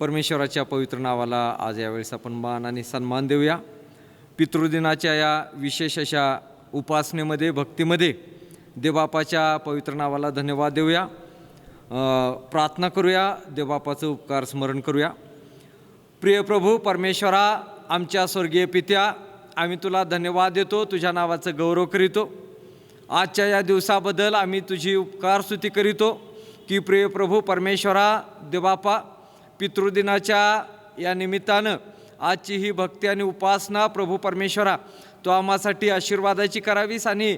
परमेश्वराच्या पवित्र नावाला आज यावेळेस आपण मान आणि सन्मान देऊया. पितृदिनाच्या या विशेष अशा उपासनेमध्ये भक्तीमध्ये देवबापाच्या पवित्र नावाला धन्यवाद देऊया. प्रार्थना करूया देवबापाचं उपकार स्मरण करूया. प्रिय प्रभू परमेश्वरा आमच्या स्वर्गीय पित्या आम्ही तुला धन्यवाद देतो तुझ्या नावाचं गौरव करीतो. आजच्या या दिवसाबद्दल आम्ही तुझी उपकार स्तुती करीतो. की प्रिय प्रभू परमेश्वरा देवापा पितृदिनाच्या या निमित्तानं आजची ही भक्ती आणि उपासना प्रभू परमेश्वरा तो आम्हासाठी आशीर्वादाची करावीस आणि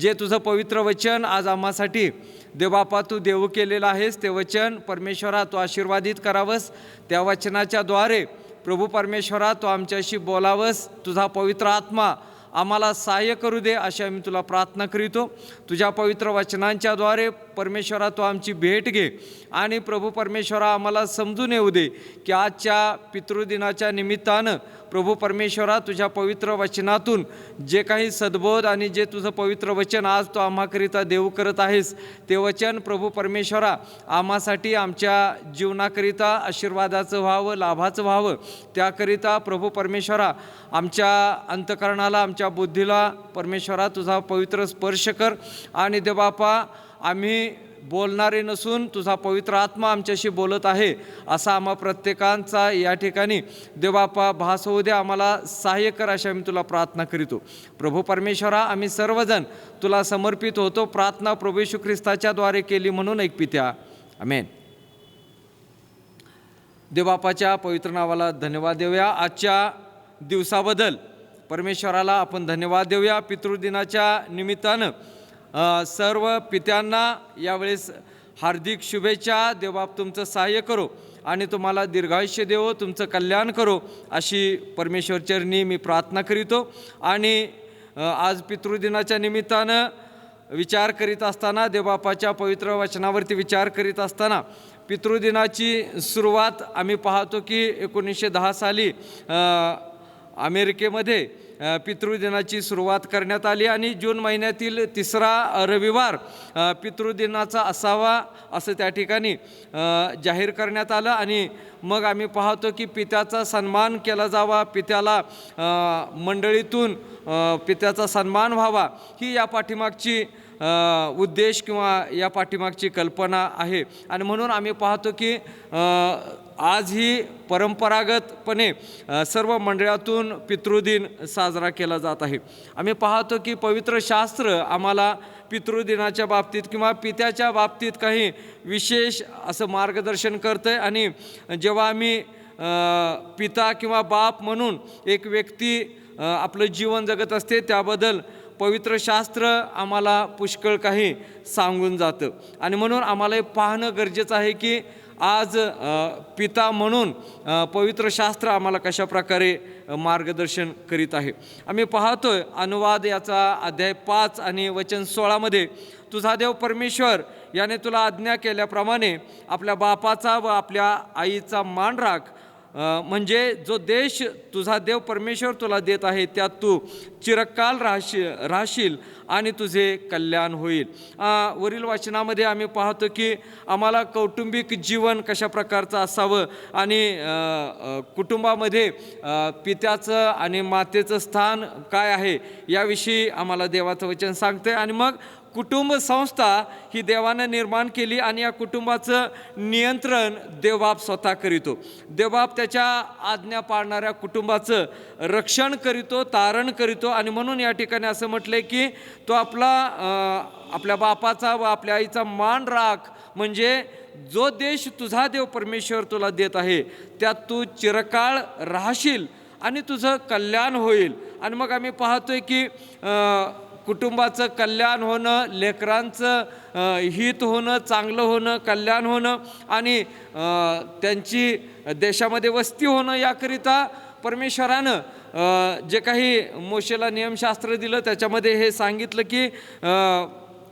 जे तुझं पवित्र वचन आज आम्हासाठी देवबापा तू देऊ केलेलं आहेस ते वचन परमेश्वरा तू आशीर्वादित करावंस. त्या वचनाच्याद्वारे प्रभू परमेश्वरा तू आमच्याशी बोलावंस. तुझा पवित्र आत्मा आम्हाला सहाय्य करू दे अशी आम्ही तुला प्रार्थना करीतो. तुझ्या पवित्र वचनांच्याद्वारे परमेश्वरा तू आमची भेट घे आणि प्रभू परमेश्वरा आम्हाला समजून येऊ दे की आजच्या पितृदिनाच्या निमित्तानं प्रभू परमेश्वरा तुझ्या पवित्र वचनातून जे काही सद्बोध आणि जे तुझं पवित्र वचन आज तू आम्हाकरिता देऊ करत आहेस ते वचन प्रभू परमेश्वरा आम्हासाठी आमच्या जीवनाकरिता आशीर्वादाचं व्हावं लाभाचं व्हावं. त्याकरिता प्रभू परमेश्वरा आमच्या अंतकरणाला आमच्या बुद्धीला परमेश्वरा तुझा पवित्र स्पर्श कर. आणि देवापा आम्ही बोलणारे नसून तुझा पवित्र आत्मा आमच्याशी बोलत आहे असा आम्हा प्रत्येकांचा या ठिकाणी देवापा भास होऊ दे आम्हाला सहाय्य कर अशी आम्ही तुला प्रार्थना करीतो. प्रभू परमेश्वरा आम्ही सर्वजण तुला समर्पित होतो प्रार्थना प्रभू येशू ख्रिस्ताच्याद्वारे केली म्हणून एक पित्या आमेन. देवबापाच्या पवित्र नावाला धन्यवाद देऊया. आजच्या दिवसाबद्दल परमेश्वराला आपण धन्यवाद देऊया. पितृदिनाच्या निमित्तानं सर्व पित्यांना यावेळेस हार्दिक शुभेच्छा. देवबाप तुमचं सहाय्य करो आणि तुम्हाला दीर्घायुष्य देवो तुमचं कल्याण करो अशी परमेश्वरचरणी मी प्रार्थना करीतो. आणि आज पितृदिनाच्या निमित्तानं विचार करीत असताना देवबापाच्या पवित्र वचनावरती विचार करीत असताना पितृदिनाची सुरुवात आम्ही पाहतो की एकोणीसशे दहा साली अमेरिकेमध्ये पितृदिनाची सुरुवात करण्यात आली आणि जून महिन्यातील तिसरा रविवार पितृदिनाचा असावा असं त्या ठिकाणी जाहीर करण्यात आलं आणि मग आम्ही पाहतो की पित्याचा सन्मान केला जावा पित्याला मंडळीतून पित्याचा सन्मान व्हावा ही या पाठीमागची उद्देश किंवा या पाठीमागची कल्पना आहे. आणि म्हणून आम्ही पाहतो की आज ही परंपरागतपणे सर्व मंडळातून पितृदिन साजरा केला जात आहे. आम्ही पाहतो की पवित्र शास्त्र आम्हाला पितृदिनाच्या बाबतीत किंवा पित्याच्या बाबतीत काही विशेष असं मार्गदर्शन करतं आहे आणि जेव्हा आम्ही पिता किंवा बाप म्हणून एक व्यक्ती आपलं जीवन जगत असते त्याबद्दल पवित्र शास्त्र आम्हाला पुष्कळ काही सांगून जातं. आणि म्हणून आम्हाला हे पाहणं गरजेचं आहे की आज पिता म्हणून पवित्र शास्त्र आम्हाला कशा प्रकारे मार्गदर्शन करीत आहे. आम्ही पाहतोय अनुवाद याचा अध्याय पाच आणि वचन सोळामध्ये तुझा देव परमेश्वर याने तुला आज्ञा केल्याप्रमाणे आपल्या बापाचा व आपल्या आईचा मान राख. म्हणजे जो देश तुझा देव परमेश्वर तुला देत आहे त्यात तू चिरकाल राहशील राहशील आणि तुझे कल्याण होईल. वरील वाचनामध्ये आम्ही पाहतो की आम्हाला कौटुंबिक जीवन कशा प्रकारचं असावं आणि कुटुंबामध्ये पित्याचं आणि मातेचं स्थान काय आहे याविषयी आम्हाला देवाचं वचन सांगते आणि मग कुटुंब संस्था ही देवानं निर्माण केली आणि या कुटुंबाचं नियंत्रण देवबाप स्वतः करीतो. देवबाप त्याच्या आज्ञा पाळणाऱ्या कुटुंबाचं रक्षण करीतो तारण करीतो आणि म्हणून या ठिकाणी असं म्हटलं आहे की तो आपला आपल्या बापाचा व आपल्या आईचा मान राख म्हणजे जो देश तुझा देव परमेश्वर तुला देत आहे त्यात तू चिरकाळ राहशील आणि तुझं कल्याण होईल. आणि मग आम्ही पाहतोय की कुटुंबाचं कल्याण होणं लेकरांचं हित होणं चांगलं होणं कल्याण होणं आणि त्यांची देशामध्ये वस्ती होणं याकरिता परमेश्वरानं जे काही मोशेला नियमशास्त्र दिलं त्याच्यामध्ये हे सांगितलं की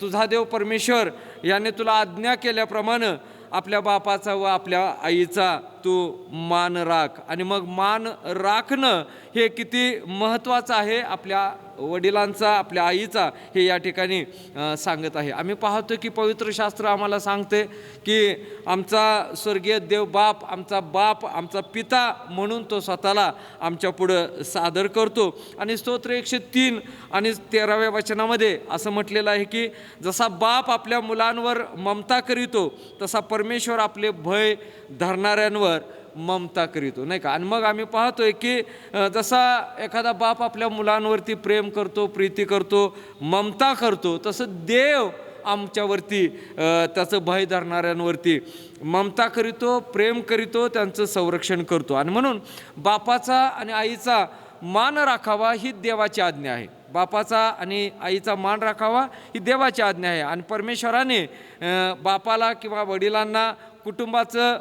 तुझा देव परमेश्वर याने तुला आज्ञा केल्याप्रमाणे आपल्या बापाचा व आपल्या आईचा तू मान राख. आणि मग मान राखणं हे किती महत्त्वाचं आहे आपल्या वडिलांचा आपल्या आईचा हे या ठिकाणी सांगत आहे. आम्ही पाहतो की पवित्र शास्त्र आम्हाला सांगते की आमचा स्वर्गीय देव बाप आमचा बाप आमचा पिता म्हणून तो स्वतःला आमच्या पुढं सादर करतो. आणि स्तोत्र एकशे तीन आणि तेराव्या वचनामध्ये असं म्हटलेलं आहे की जसा बाप आपल्या मुलांवर ममता करीतो तसा परमेश्वर आपले भय धरणाऱ्यांवर ममता करीतो नाही का? आणि मग आम्ही पाहतोय की जसा एखादा बाप आपल्या मुलांवरती प्रेम करतो प्रीती करतो ममता करतो तसं देव आमच्यावरती त्याचं भय धरणाऱ्यांवरती ममता करीतो प्रेम करीतो त्यांचं संरक्षण करतो. आणि म्हणून बापाचा आणि आईचा मान राखावा ही देवाची आज्ञा आहे. बापाचा आणि आईचा मान राखावा ही देवाची आज्ञा आहे. आणि परमेश्वराने बापाला किंवा वडिलांना कुटुंबाचं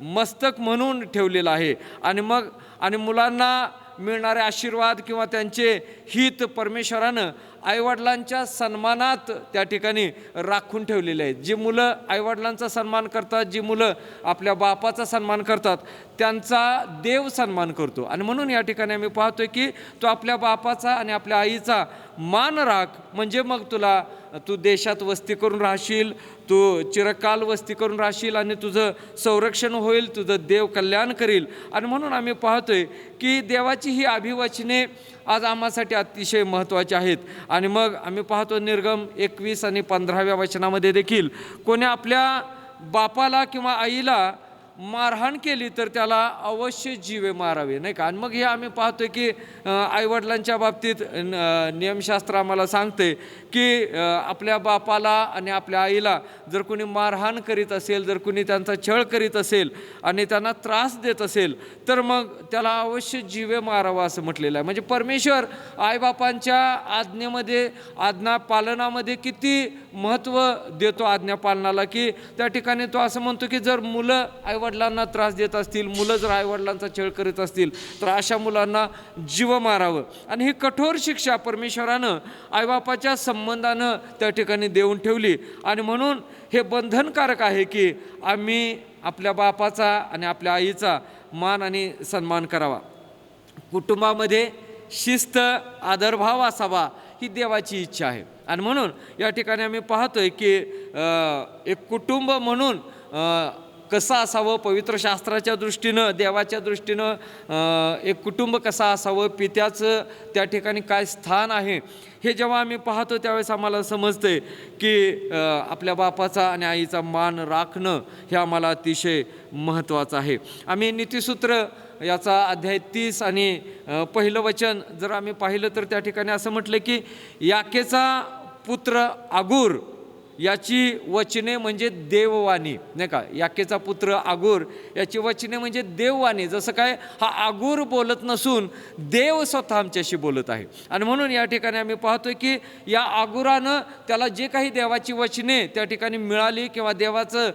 मस्तक म्हणून ठेवलेलं आहे. आणि मग आणि मुलांना मिळणारे आशीर्वाद किंवा त्यांचे हित परमेश्वरानं आईवडिलांच्या सन्मानात त्या ठिकाणी राखून ठेवलेले आहेत. जी मुलं आईवडिलांचा सन्मान करतात जी मुलं आपल्या बापाचा सन्मान करतात त्यांचा देव सन्मान करतो. आणि म्हणून या ठिकाणी आम्ही पाहतोय की तो आपल्या बापाचा आणि आपल्या आईचा मान राख म्हणजे मग तुला तू देशात वस्ती करून राहशील तू चिरकाल वस्ती करून राहशील आणि तुझं संरक्षण होईल तुझं देव कल्याण करील. आणि म्हणून आम्ही पाहतोय की देवाची ही अभिवचने आज आम्हासाठी अतिशय महत्त्वाचे आहेत. आणि मग आम्ही पाहतो निर्गम एकवीस आणि पंधराव्या वचनामध्ये देखील कोणी आपल्या बापाला किंवा आईला मारहाण केली तर त्याला अवश्य जीवे मारावे नाही का? आणि मग हे आम्ही पाहतोय की आईवडिलांच्या बाबतीत न- नियमशास्त्र आम्हाला सांगते की आपल्या बापाला आणि आपल्या आईला जर कोणी मारहाण करीत असेल जर कोणी त्यांचा छळ करीत असेल आणि त्यांना त्रास देत असेल तर मग त्याला अवश्य जीवे मारावा असं म्हटलेलं आहे. म्हणजे परमेश्वर आईबापांच्या आज्ञेमध्ये आज्ञा पालनामध्ये किती महत्त्व देतो आज्ञा पालनाला की त्या ठिकाणी तो असं म्हणतो की जर मुलं आई आईवडिलांना त्रास देत असतील मुलं जर आईवडिलांचा छळ करीत असतील तर अशा मुलांना जीव मारावं. आणि ही कठोर शिक्षा परमेश्वरानं आईबापाच्या संबंधानं त्या ठिकाणी देऊन ठेवली. आणि म्हणून हे बंधनकारक आहे की आम्ही आपल्या बापाचा आणि आपल्या आईचा मान आणि सन्मान करावा. कुटुंबामध्ये शिस्त आदरभाव असावा ही देवाची इच्छा आहे. आणि म्हणून या ठिकाणी आम्ही पाहतोय की एक कुटुंब म्हणून कसं असावं? पवित्र शास्त्राच्या दृष्टीनं देवाच्या दृष्टीनं एक कुटुंब कसं असावं? पित्याचं त्या ठिकाणी काय स्थान आहे? हे जेव्हा आम्ही पाहतो त्यावेळेस आम्हाला समजते की आपल्या बापाचा आणि आईचा मान राखणं हे आम्हाला अतिशय महत्त्वाचं आहे. आम्ही नीतिसूत्र याचा अध्याय तीस आणि पहिलं वचन जर आम्ही पाहिलं तर त्या ठिकाणी असं म्हटलं की याकेचा पुत्र आगूर याची वचने म्हणजे देववाणी नाही का? याकेचा पुत्र आगूर याची वचने म्हणजे देववाणी. जसं काय हा आगूर बोलत नसून देव स्वतः आमच्याशी बोलत आहे. आणि म्हणून या ठिकाणी आम्ही पाहतोय की या आगुरानं त्याला जे काही देवाची वचने त्या ठिकाणी मिळाली किंवा देवाचं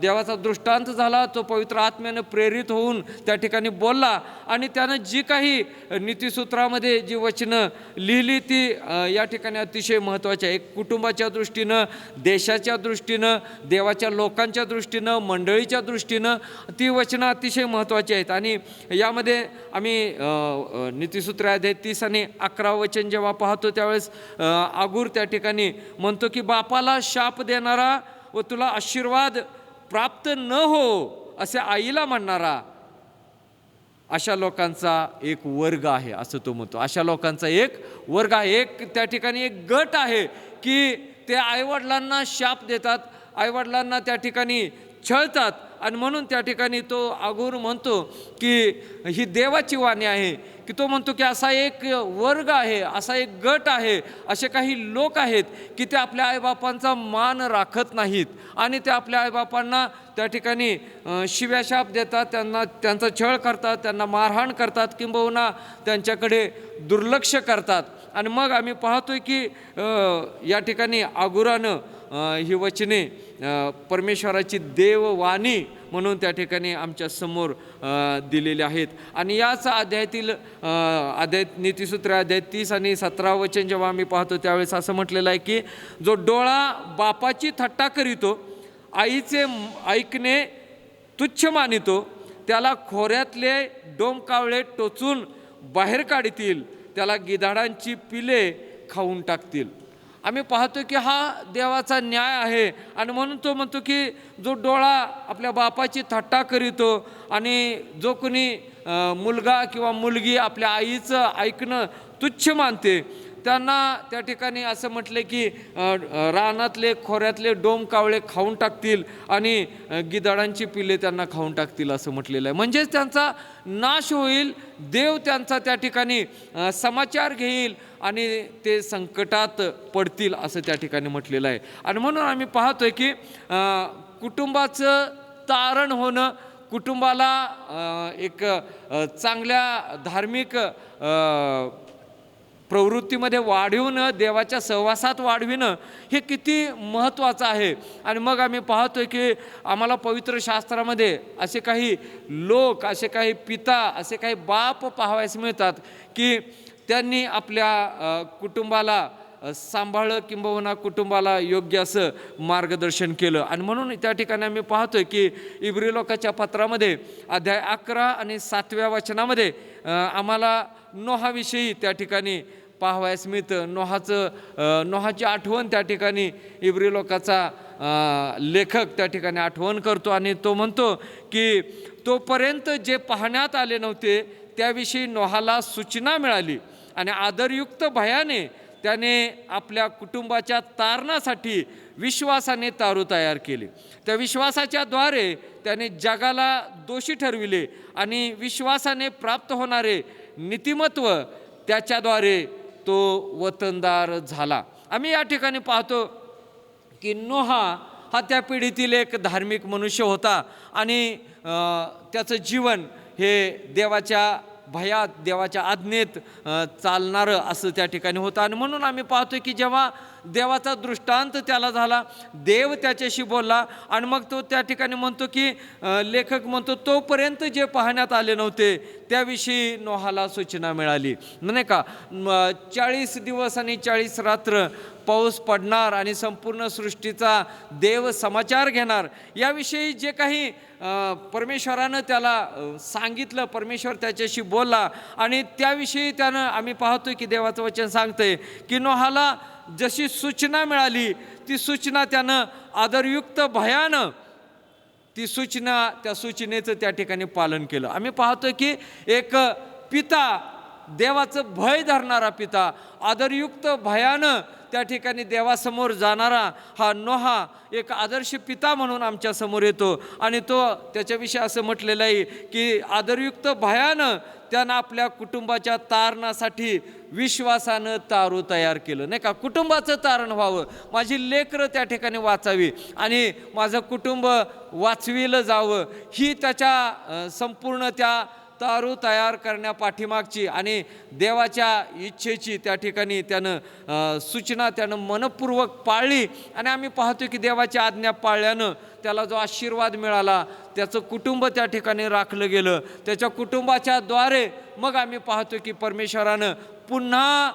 देवाचा दृष्टांत झाला तो पवित्र आत्म्यानं प्रेरित होऊन त्या ठिकाणी बोलला आणि त्यानं जी काही नीतिसूत्रामध्ये जी वचनं लिहिली ती या ठिकाणी अतिशय महत्त्वाची आहे. एक कुटुंबाच्या दृष्टीनं देशाच्या दृष्टीनं देवाच्या लोकांच्या दृष्टीनं मंडळीच्या दृष्टीनं ती वचनं अतिशय महत्त्वाची आहेत. आणि यामध्ये आम्ही अ, नीतिसूत्र अध्याय तीस आणि अकरा वचन जेव्हा पाहतो त्यावेळेस आगूर त्या ठिकाणी म्हणतो की बापाला शाप देणारा व तुला आशीर्वाद प्राप्त न हो असे आईला म्हणणारा अशा लोकांचा एक वर्ग आहे असं तो म्हणतो. अशा लोकांचा एक वर्ग आहे. एक त्या ठिकाणी एक गट आहे की ते आईवडिलांना शाप देतात आईवडिलांना त्या ठिकाणी छळतात आणि म्हणून त्या ठिकाणी तो आगोर म्हणतो की ही देवाची वाणी आहे की तो म्हणतो की असा एक वर्ग आहे असा एक गट आहे असे काही लोक आहेत की ते आपल्या आईबापांचा मान राखत नाहीत आणि ते आपल्या आईबापांना त्या ठिकाणी शिव्याशाप देतात त्यांना त्यांचा छळ करतात त्यांना मारहाण करतात किंबहुना त्यांच्याकडे दुर्लक्ष करतात. आणि मग आम्ही पाहतोय की या ठिकाणी आगुरानं ही वचने परमेश्वराची देववाणी म्हणून त्या ठिकाणी आमच्यासमोर दिलेले आहेत. आणि याच अध्यायातील अध्याय नीतिसूत्र अध्याय तीस आणि सतरा वचन जेव्हा आम्ही पाहतो त्यावेळेस असं म्हटलेलं आहे की जो डोळा बापाची थट्टा करीतो आईचे ऐकणे तुच्छ मानितो त्याला खोऱ्यातले डोमकावळे टोचून बाहेर काढतील. त्याला गिधाडांची पिले खाऊन टाकतील. आम्ही पाहतो की हा देवाचा न्याय आहे आणि म्हणून तो म्हणतो की जो डोळा आपल्या बापाची थट्टा करीतो आणि जो कोणी मुलगा किंवा मुलगी आपल्या आईचं ऐकणं तुच्छ मानते त्यांना त्या ठिकाणी असं म्हटले की रानातले खोऱ्यातले डोम कावळे खाऊन टाकतील आणि गिदाडांची पिल्ले पिले त्यांना खाऊन टाकतील असं म्हटलेलं आहे. म्हणजेच त्यांचा नाश होईल देव त्यांचा त्या ठिकाणी समाचार घेईल आणि ते संकटात पडतील असं त्या ठिकाणी म्हटलेलं आहे. आणि म्हणून आम्ही पाहतोय की कुटुंबाचं तारण होणं कुटुंबाला एक चांगल्या धार्मिक प्रवृत्तीमध्ये वाढविणं देवाच्या सहवासात वाढविणं हे किती महत्त्वाचं आहे. आणि मग आम्ही पाहतोय की आम्हाला पवित्र शास्त्रामध्ये असे काही लोक असे काही पिता असे काही बाप पाहावयास मिळतात की त्यांनी आपल्या कुटुंबाला सांभाळलं किंबहुना कुटुंबाला योग्य असं मार्गदर्शन केलं. आणि म्हणून त्या ठिकाणी आम्ही पाहतोय की इब्री लोकाच्या पत्रामध्ये अध्याय अकरा आणि सातव्या वचनामध्ये आम्हाला नोहाविषयी त्या ठिकाणी पाहावयास मिळतं. नोहाचं नोहाची आठवण त्या ठिकाणी इब्री लोकाचा लेखक त्या ठिकाणी आठवण करतो आणि तो म्हणतो की तोपर्यंत जे पाहण्यात आले नव्हते त्याविषयी नोहाला सूचना मिळाली आणि आदरयुक्त भयाने त्याने आपल्या कुटुंबाच्या तारणासाठी विश्वासाने तारू तयार केले. त्या विश्वासाच्या द्वारे त्याने जगाला दोषी ठरविले आणि विश्वासाने प्राप्त होणारे नीतिमत्व त्याच्याद्वारे तो वतनदार झाला. आम्ही या ठिकाणी पाहतो की नोहा हा त्या पिढीतील एक धार्मिक मनुष्य होता आणि त्याचं जीवन हे देवाच्या भयात देवाच्या आज्ञेत चालणारं असं त्या ठिकाणी होतं. आणि म्हणून आम्ही पाहतो की जेव्हा देवाचा दृष्टांत त्याला झाला. देव त्याच्याशी बोलला आणि मग तो त्या ठिकाणी म्हणतो की लेखक म्हणतो तोपर्यंत जे पाहण्यात आले नव्हते त्याविषयी नोहाला सूचना मिळाली. नाही का? चाळीस दिवस आणि चाळीस रात्र पाऊस पडणार आणि संपूर्ण सृष्टीचा देव समाचार घेणार. याविषयी जे काही परमेश्वरानं त्याला सांगितलं परमेश्वर त्याच्याशी बोलला आणि त्याविषयी त्यानं आम्ही पाहतोय की देवाचं वचन सांगतंय की नोहाला जशी सूचना मिळाली ती सूचना त्यानं आदरयुक्त भयानं ती सूचना त्या सूचनेचं त्या ठिकाणी पालन केलं. आम्ही पाहतो की एक पिता देवाचं भय धरणारा पिता आदरयुक्त भयानं त्या ठिकाणी देवासमोर जाणारा हा नोहा एक आदर्श पिता म्हणून आमच्यासमोर येतो. आणि तो त्याच्याविषयी असं म्हटलेलं आहे की आदरयुक्त भयानं त्यानं आपल्या कुटुंबाच्या तारणासाठी विश्वासानं तारू तयार केलं. नाही का? कुटुंबाचं तारण व्हावं. माझी लेकरं त्या ठिकाणी वाचावी आणि माझं कुटुंब वाचविलं जावं. ही त्याच्या संपूर्ण त्या तारू तयार करण्या पाठीमागची आणि देवाच्या इच्छेची त्या ठिकाणी त्यानं सूचना त्यानं मनपूर्वक पाळली. आणि आम्ही पाहतो की देवाच्या आज्ञा पाळल्यानं त्याला जो आशीर्वाद मिळाला त्याचं कुटुंब त्या ठिकाणी राखलं गेलं. त्याच्या कुटुंबाच्या द्वारे मग आम्ही पाहतो की परमेश्वरानं पुन्हा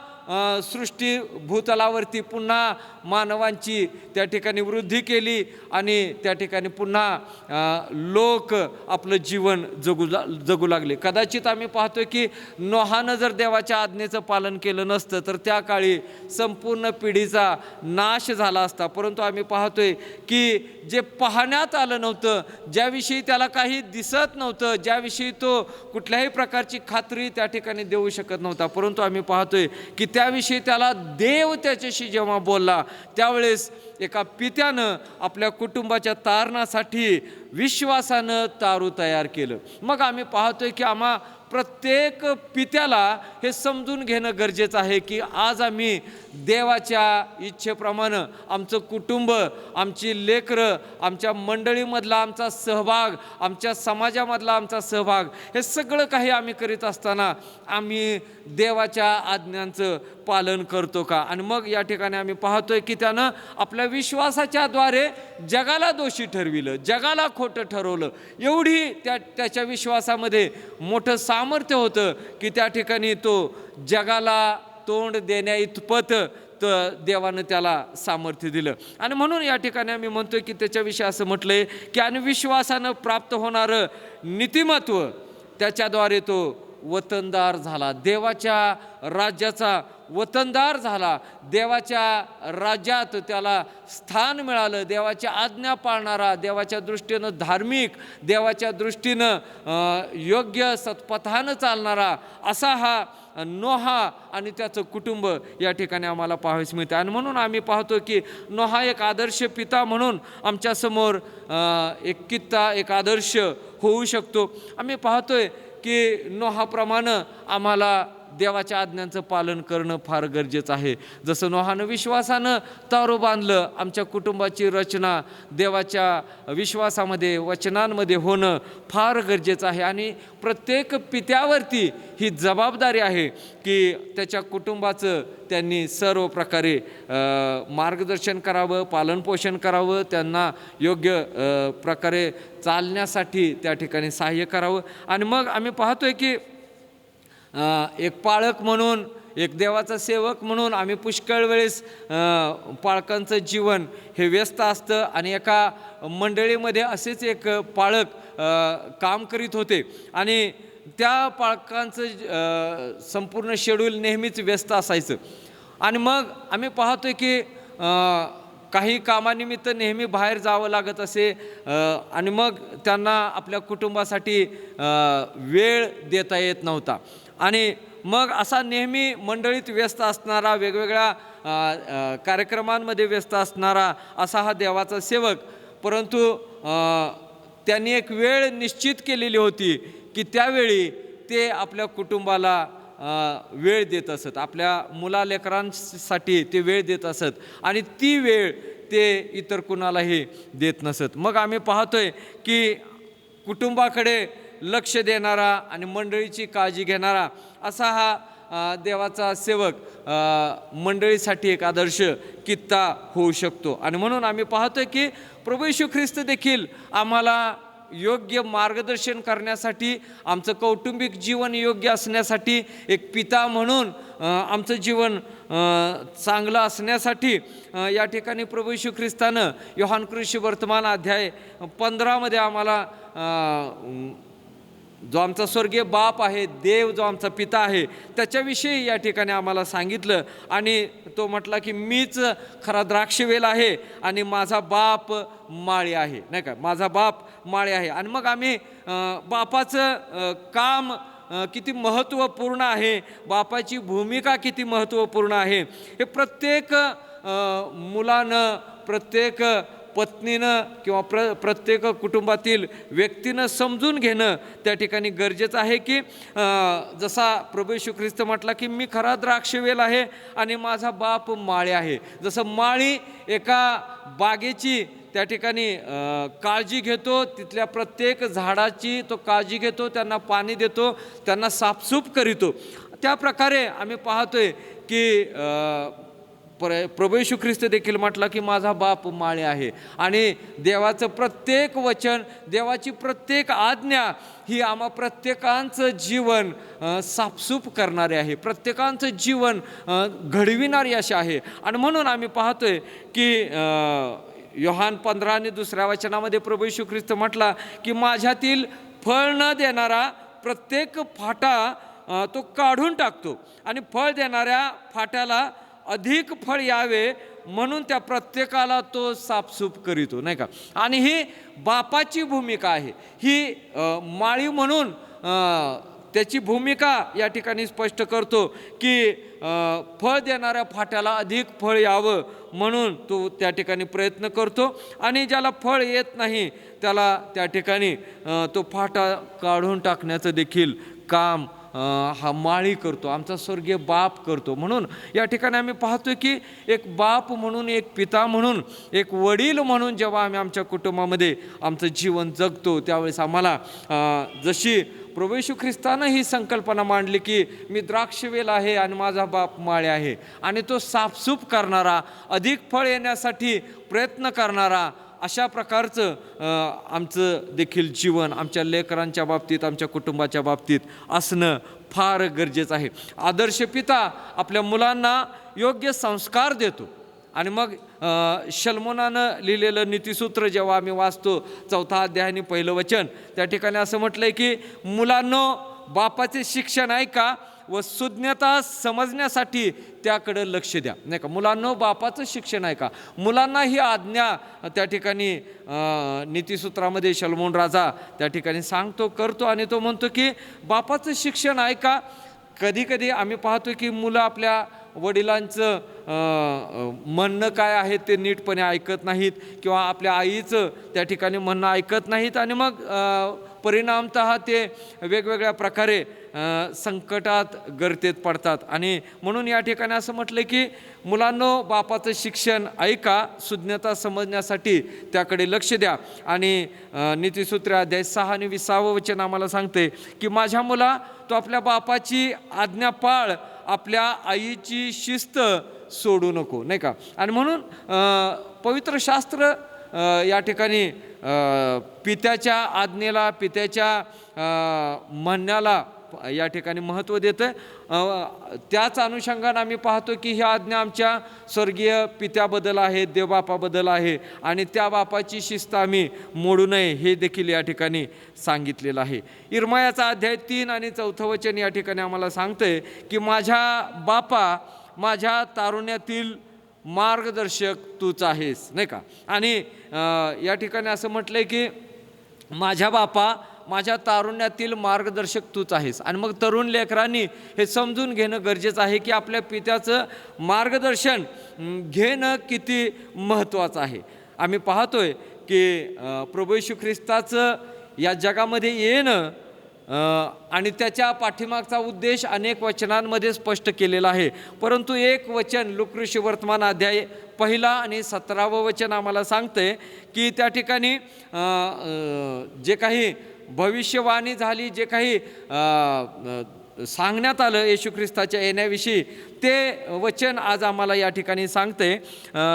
सृष्टी भूतलावरती पुन्हा मानवांची त्या ठिकाणी वृद्धी केली आणि त्या ठिकाणी पुन्हा लोक आपलं जीवन जगू ला जगू लागले. कदाचित आम्ही पाहतो की नोहानं जर देवाच्या आज्ञेचं पालन केलं नसतं तर त्या काळी संपूर्ण पिढीचा नाश झाला असता. परंतु आम्ही पाहतोय की जे पाहण्यात आलं नव्हतं ज्याविषयी त्याला काही दिसत नव्हतं ज्याविषयी तो कुठल्याही प्रकारची खात्री त्या ठिकाणी देऊ शकत नव्हता. परंतु आम्ही पाहतोय की त्याविषयी त्याला देव त्याच्याशी जेव्हा बोलला त्यावेळेस एका पित्यानं आपल्या कुटुंबाच्या तारणासाठी विश्वासानं तारू तयार केलं. मग आम्ही पाहतोय की आम्हा प्रत्येक पित्याला हे समजून घेणं गरजेचं आहे की आज आम्ही देवाच्या इच्छेप्रमाणे आमचं कुटुंब आमची लेकरं आमच्या मंडळीमधला आमचा सहभाग आमच्या समाजामधला आमचा सहभाग हे सगळं काही आम्ही करीत असताना आम्ही देवाच्या आज्ञांचं पालन करतो का? आणि मग या ठिकाणी आम्ही पाहतोय की त्यानं आपल्या विश्वासाच्या द्वारे जगाला दोषी ठरविलं जगाला खोटं ठरवलं. एवढी त्या त्याच्या विश्वासामध्ये मोठं सा सामर्थ्य होतं की त्या ठिकाणी तो जगाला तोंड देण्या इतपत तर देवानं त्याला सामर्थ्य दिलं. आणि म्हणून या ठिकाणी आम्ही म्हणतोय की त्याच्याविषयी असं म्हटलंय की आणि विश्वासानं प्राप्त होणारं नीतिमत्व त्याच्याद्वारे तो वतनदार झाला. देवाच्या राज्याचा वतनदार झाला. देवाच्या राज्यात त्याला स्थान मिळालं. देवाच्या आज्ञा पाळणारा देवाच्या दृष्टीनं धार्मिक देवाच्या दृष्टीनं योग्य सत्पथानं चालणारा असा हा नोहा आणि त्याचं कुटुंब या ठिकाणी आम्हाला पाहावेस मिळते आणि म्हणून आम्ही पाहतो की नोहा एक आदर्श पिता म्हणून आमच्यासमोर एक कित्ता एक आदर्श होऊ शकतो. आम्ही पाहतोय की नोहाप्रमाणे आम्हाला देवाच्या आज्ञांचं पालन करणं फार गरजेचं आहे. जसं नोहानं विश्वासानं तारो बांधलं आमच्या कुटुंबाची रचना देवाच्या विश्वासामध्ये वचनांमध्ये होणं फार गरजेचं आहे. आणि प्रत्येक पित्यावरती ही जबाबदारी आहे की त्याच्या कुटुंबाचं त्यांनी सर्व प्रकारे मार्गदर्शन करावं पालनपोषण करावं त्यांना योग्य प्रकारे चालण्यासाठी त्या ठिकाणी सहाय्य करावं. आणि मग आम्ही पाहतोय की एक पाळक म्हणून एक देवाचा सेवक म्हणून आम्ही पुष्कळ वेळेस पाळकांचं जीवन हे व्यस्त असतं आणि एका मंडळीमध्ये असेच एक पाळक काम करीत होते. आणि त्या पाळकांचं संपूर्ण शेड्यूल नेहमीच व्यस्त असायचं. आणि मग आम्ही पाहतोय की काही कामानिमित्त नेहमी बाहेर जावं लागत असे आणि मग त्यांना आपल्या कुटुंबासाठी वेळ देता येत नव्हता. आणि मग असा नेहमी मंडळीत व्यस्त असणारा वेगवेगळ्या कार्यक्रमांमध्ये व्यस्त असणारा असा हा देवाचा सेवक. परंतु त्यांनी एक वेळ निश्चित केलेली होती की त्यावेळी ते आपल्या कुटुंबाला वेळ देत असत. आपल्या मुलालेकरांसाठी ते वेळ देत असत. आणि ती वेळ ते इतर कुणालाही देत नसत. मग आम्ही पाहतोय की कुटुंबाकडे लक्ष देणारा आणि मंडळीची काळजी घेणारा असा हा देवाचा सेवक मंडळीसाठी एक आदर्श कित्ता होऊ शकतो. आणि म्हणून आम्ही पाहतोय की प्रभू येशू ख्रिस्त देखील आम्हाला योग्य मार्गदर्शन करण्यासाठी आमचं कौटुंबिक जीवन योग्य असण्यासाठी एक पिता म्हणून आमचं जीवन चांगलं असण्यासाठी या ठिकाणी प्रभू येशू ख्रिस्तानं योहान कृषी वर्तमान अध्याय पंधरामध्ये आम्हाला जो आमचा स्वर्गीय बाप आहे देव जो आमचा पिता आहे त्याच्याविषयी या ठिकाणी आम्हाला सांगितलं आणि तो म्हटला की मीच खरा द्राक्षवेल आहे आणि माझा बाप माळी आहे नाही का? माझा बाप माळी आहे. आणि मग आम्ही बापाचं काम किती महत्त्वपूर्ण आहे बापाची भूमिका किती महत्त्वपूर्ण आहे हे प्रत्येक मुलानं प्रत्येक पत्नीनं किंवा प्र प्रत्येक कुटुंबातील व्यक्तीनं समजून घेणं त्या ठिकाणी गरजेचं आहे की जसा प्रभू येशू ख्रिस्त म्हटला की मी खरा द्राक्षवेल आहे आणि माझा बाप माळे आहे. जसं माळी एका बागेची त्या ठिकाणी काळजी घेतो तिथल्या प्रत्येक झाडाची तो काळजी घेतो त्यांना पाणी देतो त्यांना साफसूफ करीतो. त्या प्रकारे आम्ही पाहतोय की प्र प्रभू ख्रिस्त देखील म्हटला की माझा बाप माळे आहे. आणि देवाचं प्रत्येक वचन देवाची प्रत्येक आज्ञा ही आम्हा प्रत्येकांचं जीवन साफसूफ करणारे आहे. प्रत्येकांचं जीवन घडविणारी अशी आहे. आणि म्हणून आम्ही पाहतोय की योहान पंधरा आणि दुसऱ्या वचनामध्ये प्रभू येशू ख्रिस्त म्हटला की माझ्यातील फळ न देणारा प्रत्येक फाटा तो काढून टाकतो. आणि फळ देणाऱ्या फाट्याला अधिक फळ यावे म्हणून त्या प्रत्येकाला तो साफसूफ करीतो नाही का? आणि ही बापाची भूमिका आहे. ही माळी म्हणून त्याची भूमिका या ठिकाणी स्पष्ट करतो की फळ देणाऱ्या फाट्याला अधिक फळ यावं म्हणून तो त्या ठिकाणी प्रयत्न करतो आणि ज्याला फळ येत नाही त्याला त्या ठिकाणी तो फाटा काढून टाकण्याचं देखील काम हा माळी करतो आमचा स्वर्गीय बाप करतो. म्हणून या ठिकाणी आम्ही पाहतो की एक बाप म्हणून एक पिता म्हणून एक वडील म्हणून जेव्हा आम्ही आमच्या कुटुंबामध्ये आमचं जीवन जगतो त्यावेळेस आम्हाला जशी प्रवेशू ख्रिस्तानं ही संकल्पना मांडली की मी द्राक्षवेल आहे आणि माझा बाप माळे आहे. आणि तो साफसूफ करणारा अधिक फळ येण्यासाठी प्रयत्न करणारा अशा प्रकारचं आमचं देखील जीवन आमच्या लेकरांच्या बाबतीत आमच्या कुटुंबाच्या बाबतीत असणं फार गरजेचं आहे. आदर्श पिता आपल्या मुलांना योग्य संस्कार देतो. आणि मग अ, शल्मोनानं लिहिलेलं नीतिसूत्र जेव्हा आम्ही वाचतो चौथा अध्याय आणि पहिलं वचन त्या ठिकाणी असं म्हटलं आहे की मुलांनो बापाचे शिक्षण ऐका व सुज्ञता समजण्यासाठी त्याकडे लक्ष द्या. नाही का? मुलांनो बापाचं शिक्षण आहे का? मुलांना ही आज्ञा त्या ठिकाणी नीतीसूत्रामध्ये नीतिसूत्रामध्ये शलमोन राजा त्या ठिकाणी सांगतो करतो आणि तो म्हणतो की बापाचं शिक्षण ऐका का? कधीकधी आम्ही पाहतो की मुलं आपल्या वडिलांचं म्हणणं काय आहे ते नीटपणे ऐकत नाहीत किंवा आपल्या आईचं त्या ठिकाणी म्हणणं ऐकत नाहीत आणि मग परिणामतः ते वेगवेगळ्या प्रकारे संकटात गर्तेत पडतात. आणि म्हणून या ठिकाणी असं म्हटलं की मुलांनो बापाचं शिक्षण ऐका सुज्ञता समजण्यासाठी त्याकडे लक्ष द्या. आणि अं, नीतिसूत्र अध्याय सहा आणि विसावं वचन आम्हाला सांगते की माझ्या मुला तो आपल्या बापाची आज्ञा पाळ आपल्या आईची शिस्त सोडू नको नाही का? आणि म्हणून पवित्र शास्त्र या ठिकाणी पित्याच्या आज्ञेला पित्याच्या म्हणण्याला या ठिकाणी महत्त्व देतं त्याच अनुषंगानं आम्ही पाहतो की ही आज्ञा आमच्या स्वर्गीय पित्याबद्दल आहे देवबापाबद्दल आहे आणि त्या बापाची शिस्त आम्ही मोडू नये हे देखील या ठिकाणी सांगितलेलं आहे. इरमायाचा अध्याय तीन आणि चौथं वचन या ठिकाणी आम्हाला सांगतंय की माझ्या बापा माझ्या तारुण्यातील मार्गदर्शक तूच आहेस नाही का? आणि या ठिकाणी असं म्हटलं आहे की माझ्या बापा माझ्या तारुण्यातील मार्गदर्शक तूच आहेस. आणि मग तरुण लेकरांनी हे समजून घेणं गरजेचं आहे की आपल्या पित्याचं मार्गदर्शन घेणं किती महत्त्वाचं आहे. आम्ही पाहतोय की प्रभू ख्रिस्ताचं या जगामध्ये येणं आणि त्याच्या पाठीमागचा उद्देश अनेक वचनांमध्ये स्पष्ट केलेला आहे. परंतु एक वचन लुकृषी वर्तमान अध्याय पहिला आणि सतरावं वचन आम्हाला सांगते की त्या ठिकाणी जे काही भविष्यवाणी झाली जे काही सांगण्यात आलं येशू ख्रिस्ताच्या येण्याविषयी ते वचन आज आम्हाला या ठिकाणी सांगते.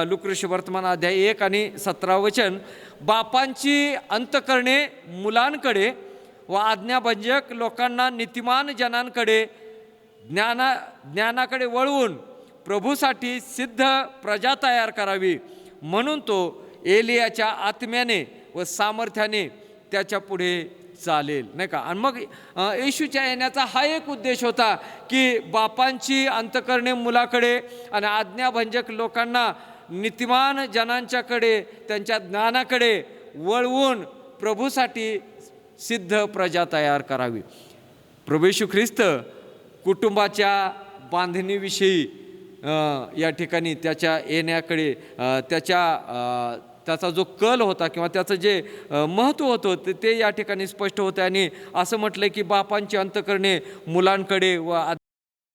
लुकृष वर्तमान अध्याय एक आणि सतरा वचन बापांची अंतकरणे मुलांकडे व आज्ञाभंजक लोकांना नीतिमान जनांकडे ज्ञाना ज्ञानाकडे वळवून प्रभूसाठी सिद्ध प्रजा तयार करावी. म्हणून तो एलियाच्या आत्म्याने व सामर्थ्याने त्याच्या पुढे चालेल. नाही का? आणि मग येशूच्या येण्याचा हा एक उद्देश होता की बापांची अंतकरणे मुलाकडे आणि आज्ञाभंजक लोकांना नीतिमान जनांच्याकडे त्यांच्या ज्ञानाकडे वळवून प्रभूसाठी सिद्ध प्रजा तयार करावी. प्रभेशू ख्रिस्त कुटुंबाच्या बांधणीविषयी या ठिकाणी त्याच्या येण्याकडे त्याच्या त्याचा जो कल होता किंवा त्याचं जे महत्त्व होतं ते- ते या ठिकाणी स्पष्ट होतं आणि असं म्हटलं की बापांची अंतकरणे मुलांकडे व